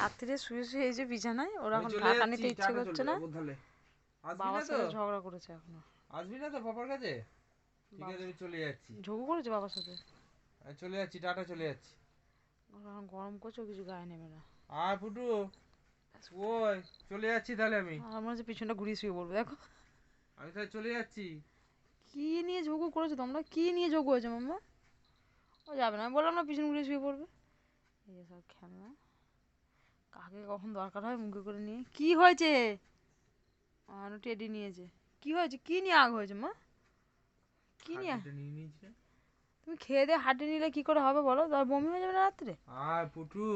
রাত্রিরে শুয়ে শুয়ে এই যে বিছানায় ওরা এখন ঢাকা নিতে ইচ্ছে করছে না। বাবার সাথে ঝগড়া করেছে এখন। আসবি না তো বাবার কাছে? ঠিক আছে আমি চলে যাচ্ছি। ঝগড়া করেছে বাবার সাথে? আমি চলে যাচ্ছি টাটা চলে যাচ্ছি। ওরা এখন গরম করছে কিছু গায়ে নেবে না। আর ফুটু ওই চলে যাচ্ছি তাহলে আমি। আমার হচ্ছে পিছনটা ঘুরিয়ে শুয়ে বলব দেখো। আমি তাহলে চলে যাচ্ছি। কি নিয়ে যোগ করেছ তোমরা? কি নিয়ে যোগ হয়েছে মাম্মা? ও যাবে না। আমি বললাম না পিছন ঘুরে শুয়ে পড়বে। এই যে সব খেলনা। কাকে কখন দরকার হয় মুখে করে নিয়ে? কি হয়েছে? আনু টেডি নিয়েছে। কি হয়েছে? কি নিয়ে আগ হয়েছে মা? কি নিয়ে তুমি খেয়ে দিয়ে হাঁটে নিলে কি করে হবে বলো? তার বমি হয়ে যাবে না রাত্রে? আর পুটু।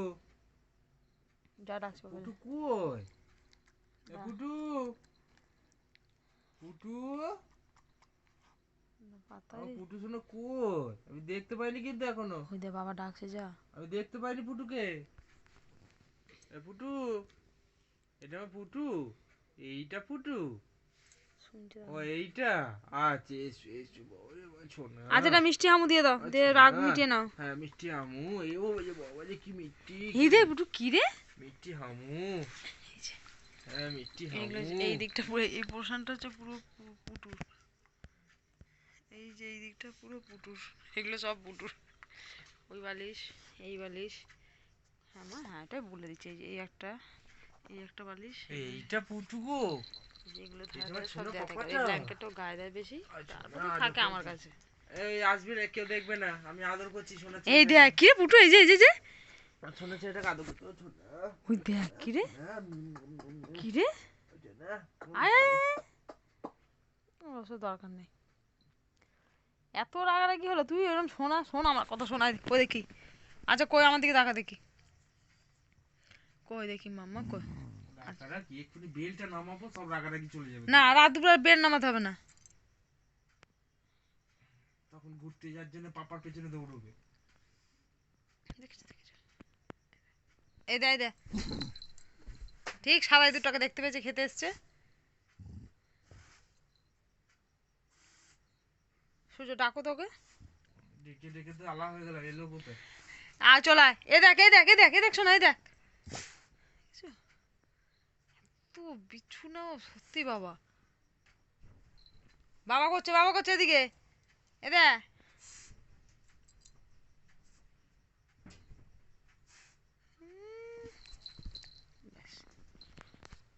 যা ডাকছে। পুটু কই? পুটু। পুটু। পাতাই আমার পুটু শোনো কই? আমি দেখতে পাইনি কিন্তু এখনও। ওই দে বাবা ডাকছে যা। আমি দেখতে পাইনি পুটুকে। এ পুটু এটা আমার পুটু। এইটা পুটু। ও এইটা? আচ্ছা এসো এসো শোনা। আচ্ছা এটা মিষ্টি আমু দিয়ে দাও। দিয়ে আচ্ছা, রাগ মিটিয়ে নাও। হ্যাঁ মিষ্টি এই ও যে বাবা যে কি মিষ্টি এই রে কি রে? মিষ্টি হামু। হ্যাঁ মিষ্টি হামু। এই দিকটা পুরো এই পোর্শনটা হচ্ছে পুরো পুটুর। এই যে এই দিকটা পুরো পুটুর। এগুলো সব পুটুর। ওই বালিশ এই বালিশ। হ্যাঁ মা হ্যাঁ এটাই বলে দিচ্ছি এই যে এই একটা এই একটা বালিশ। এইটা পুটু গো। এই যে এগুলো এটা ধারে ধারে সব দেওয়া থাকে? এই ব্ল্যাঙ্কেটও গায়ে দেয় বেশি আচ্ছা, তারপরে থাকে আমার কাছে। এই আসবি না কেউ দেখবে না আমি আদর করছি শোনা এই দেখ কি পুটু এই যে এই যে, শোনা ছেলেটাকে আদর করতে ওই দেখ কি রে? হ্যাঁ, কি রে? আয়। ওসব দরকার নেই। এত রাগারাগি হলো তুই এরকম শোনা শোন আমার কথা শোনা কই দেখি? আচ্ছা কই আমার দিকে তাকা দেখি। কই দেখি মাম্মা কই? ডাক্তাররা কি এক্ষুনি বেলটা নামাবো সব রাগারাগি চলে যাবে। না রাত দুপুরে বেড নামাতে হবে না। তখন ঘুরতে যাওয়ার জন্য পাপার পেছনে দৌড়বে? এই দে এই দে। ঠিক সবাই দুটাকে দেখতে পেয়েছে খেতে এসছে। সূর্য ডাকো তোকে। ডেকে ডেকে তো আলা হয়ে গেল এলো কোথায়? আর চলায় এ দেখ এ দেখ এ দেখ এ দেখ শোনা এই দেখ? এত বিচ্ছু না সত্যি বাবা। বাবা করছে বাবা করছে এদিকে। এ দেখ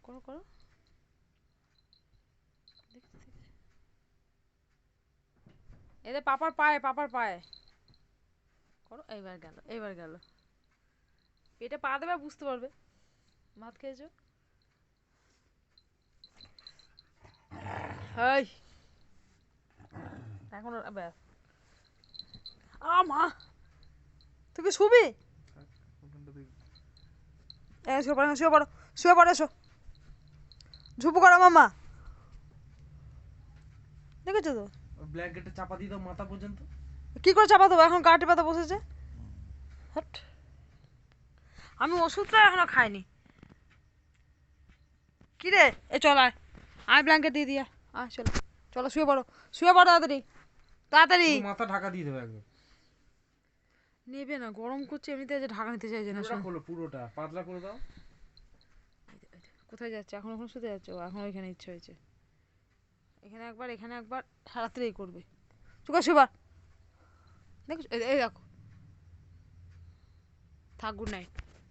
করো করো দেখছি, দেখছি। এ দে পাপার পায়ে পাপার পায়ে। করো, এইবার গেল এইবার গেল। পেটে পা দেবে, বুঝতে পারবে। ভাত খেয়েছো? এই। এখন ব্যাস। আ, মা! তুই শুবি? এ, শুয়ে পড়ো শুয়ে পড়ো শুয়ে পড়ো, এসো। ঝুপু করো, মামা। দেখেছ তো? ব্ল্যাঙ্কেটটা চাপা দিয়ে দাও মাথা পর্যন্ত। কি করে চাপা দেবো? এখন কাটি পাতা বসেছে। হাট। আমি ওষুধটা এখনও খাইনি। কি রে? এ চল আয়। আয় ব্ল্যাঙ্কেট দিয়ে দিয়া আয়। চলো। চলো শুয়ে পড়ো। শুয়ে পড়ো তাড়াতাড়ি। তাড়াতাড়ি। মাথা ঢাকা দিয়ে দেবে একদম। নেবে না গরম করছে এমনিতে যে ঢাকা নিতে চাইছে না। খোলো পুরোটা। পাতলা করে দাও। কোথায় যাচ্ছে? এখন এখন শুতে যাচ্ছে ও। এখন ওইখানে ইচ্ছে হয়েছে। এখানে একবার এখানে একবার সারাত্রিই করবে। চুকা শুবার দেখো এই দেখো। থাক গুড নাইট